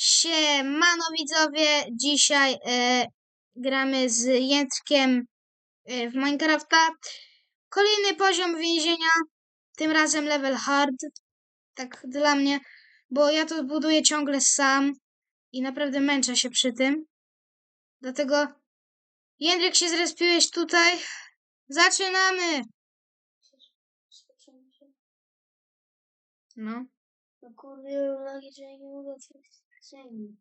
Siemano widzowie, dzisiaj e, gramy z Jędrkiem e, w Minecrafta. Kolejny poziom więzienia, tym razem level hard, tak dla mnie, bo ja to buduję ciągle sam i naprawdę męczę się przy tym. Dlatego Jędrek się zrespiłeś tutaj. Zaczynamy! No. No kurde, lagi, że ja nie mogę otworzyć skrzyni.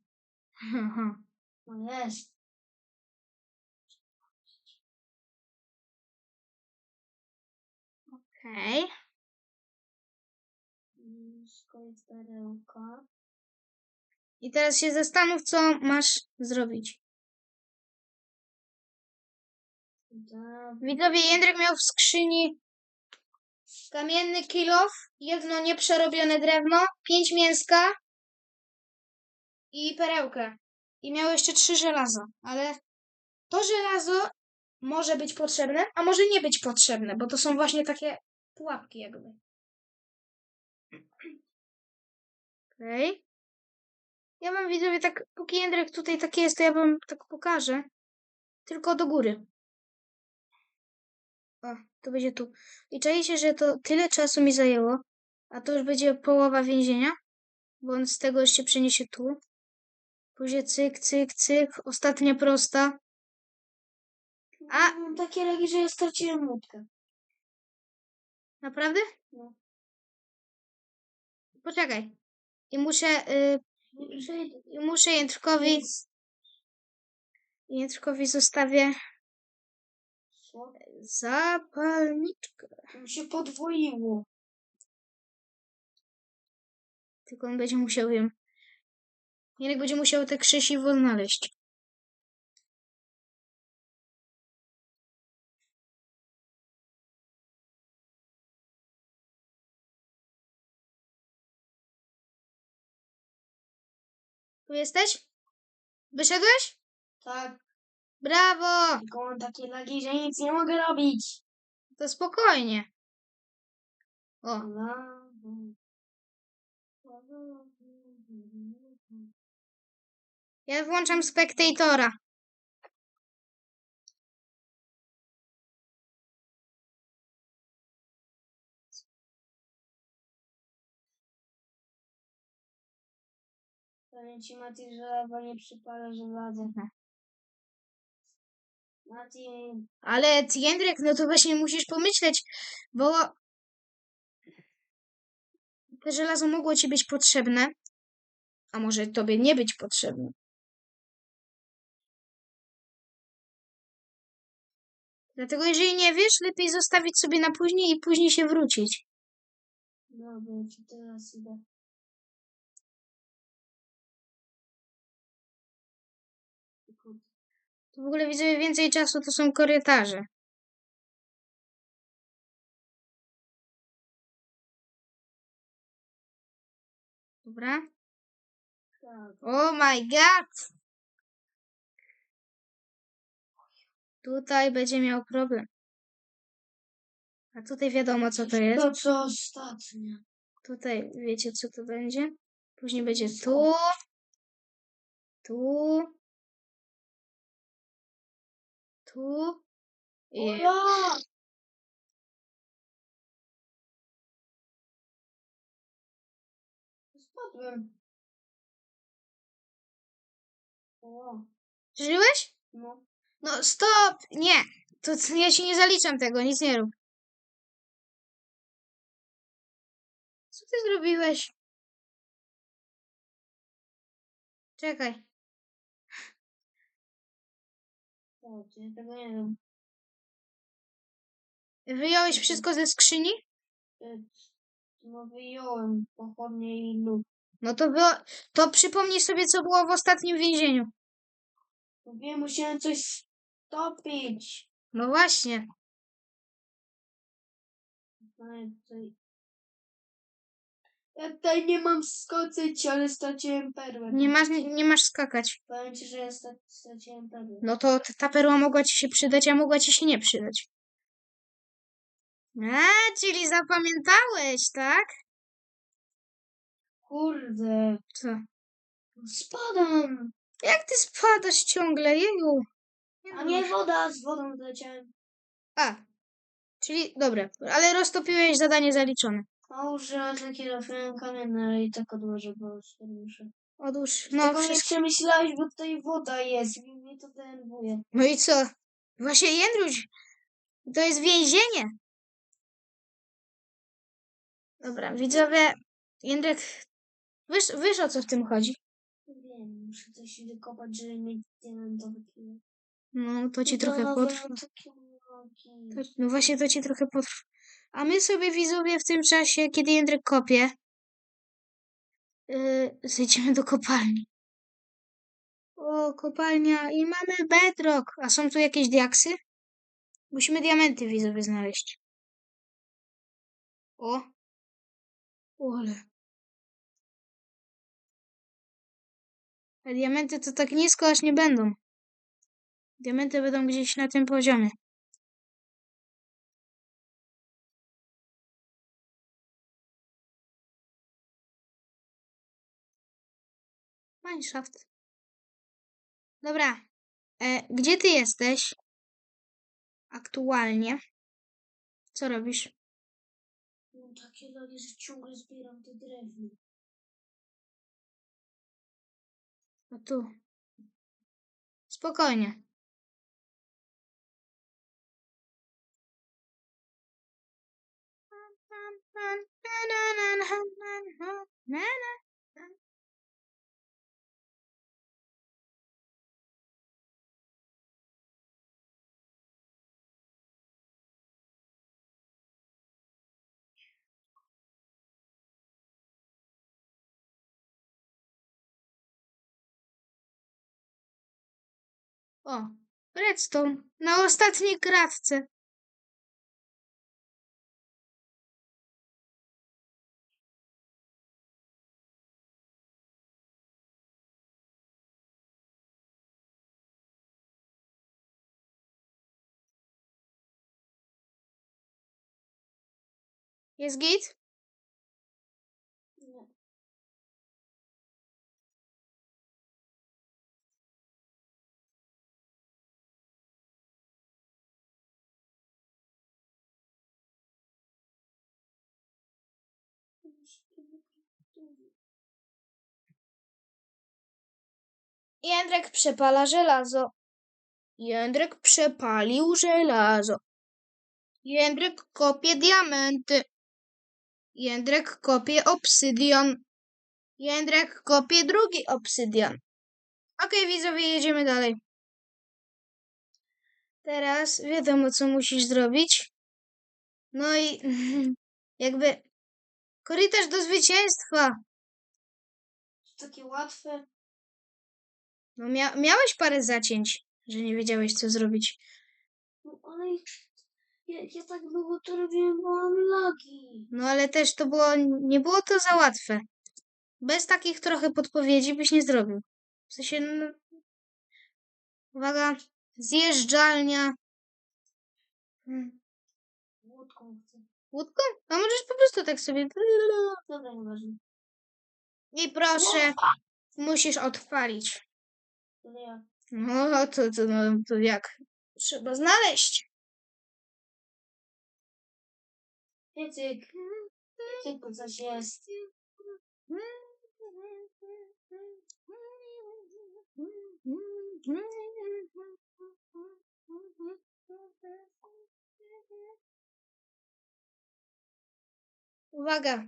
No jest. Okej. Perełka. I teraz się zastanów, co masz zrobić. Widzowie, Jędrek miał w skrzyni kamienny kilof, jedno nieprzerobione drewno, pięć mięska i perełkę. I miał jeszcze trzy żelaza, ale to żelazo może być potrzebne, a może nie być potrzebne, bo to są właśnie takie pułapki jakby. Okej. Ja wam widzowie tak, póki Jędrek tutaj tak jest, to ja wam tak pokażę. Tylko do góry. O, to będzie tu. I czajcie, że to tyle czasu mi zajęło, a to już będzie połowa więzienia, bo on z tego się przeniesie tu. Później cyk, cyk, cyk, ostatnia prosta. A! Mam takie lagi, że ja straciłem łódkę. Naprawdę? No. Poczekaj. I muszę, y, Przejdę. i muszę Jędrkowi, Jędrkowi zostawię Co? zapalniczkę. Mi się podwoiło. Tylko on będzie musiał ją. Jędrek będzie musiał te krzesiwo znaleźć. Tu jesteś? Wyszedłeś? Tak. Brawo! Tylko mam takie lagi, że nic nie mogę robić. To spokojnie. O, ja włączam spektatora. Powiem ci, Mati, że lawa nie przypala żelaza. Mhm. Mati, Ale ty, Jędrek, no to właśnie musisz pomyśleć, bo to żelazo mogło ci być potrzebne, a może tobie nie być potrzebne. Dlatego jeżeli nie wiesz, lepiej zostawić sobie na później i później się wrócić. bo ci teraz idę. Tu w ogóle widzę więcej czasu, to są korytarze. Dobra. Tak. Oh my god! Tutaj będzie miał problem. A tutaj wiadomo, co to jest. To co ostatnie. Tutaj wiecie, co to będzie. Później będzie tu, tu, tu i! Spadłem. O, Żyłeś? no. No stop! Nie! To ja ci nie zaliczam tego, nic nie rób. Co ty zrobiłeś? Czekaj. Tego nie wiem. Wyjąłeś wszystko ze skrzyni? E, No wyjąłem pochodnie i lód. No to było, to przypomnij sobie, co było w ostatnim więzieniu. Wiem, musiałem coś stopić. No właśnie. Tutaj... Ja tutaj nie mam skoczyć, ale straciłem perłę. Nie masz, nie, nie masz skakać. Powiem ci, że ja sta- straciłem perłę. No to t- ta perła mogła ci się przydać, a mogła ci się nie przydać. A, czyli zapamiętałeś, tak? Kurde. Co? Spadam! Jak ty spadasz ciągle, jeju? A nie woda, z wodą wleciałem. A, czyli dobre, ale roztopiłeś zadanie zaliczone. A użyłem takie trafiłem kamienne, i tak odłożę, bo się muszę. Odłóż, No, no Tego nie wszystko. przemyślałeś, bo tutaj woda jest i mnie to denerwuje. No i co? Właśnie Jędruś, to jest więzienie. Dobra, widzowie, Jędrek, wiesz, wiesz o co w tym chodzi? Wiem, muszę coś wykopać, żeby mieć diamentowy kilo. No, to ci trochę potrwa. To, no właśnie, to ci trochę potrwa. A my sobie, widzowie, w tym czasie, kiedy Jędrek kopie, yy, zejdziemy do kopalni. O, kopalnia i mamy bedrock. A są tu jakieś diaksy? Musimy diamenty, widzowie, znaleźć. O. Ole. A diamenty to tak nisko aż nie będą. Diamenty będą gdzieś na tym poziomie. Mineshaft. Dobra. E, gdzie ty jesteś? Aktualnie. Co robisz? Mam takie lagi, że ciągle zbieram te drewno. No tu. Spokojnie. O, redstone. Na ostatniej kratce. Jest git? Nie. Jędrek przepala żelazo. Jędrek przepalił żelazo. Jędrek kopie diamenty. Jędrek kopie obsydian. Jędrek kopie drugi obsydian. Okej, widzowie, jedziemy dalej. Teraz wiadomo, co musisz zrobić. No i jakby korytarz do zwycięstwa. Takie łatwe. No mia miałeś parę zacięć, że nie wiedziałeś, co zrobić. No ale ja, ja tak długo to robiłem, bo mam lagi. No ale też to było, nie było to za łatwe. Bez takich trochę podpowiedzi byś nie zrobił. W sensie, no... Uwaga, zjeżdżalnia. Hmm, Łódką chcę. Łódką? A możesz po prostu tak sobie... Dobra, nieważne. I proszę, musisz odpalić. Ja. No, to, to, no, to jak? Trzeba znaleźć. Piecyk. Piecyk, coś jest. Uwaga.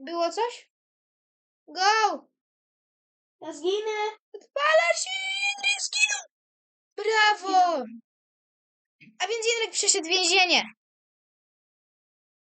Było coś? Go! Ja zginę! Odpala się! Jędrek zginął! Brawo! A więc Jędrek przeszedł więzienie.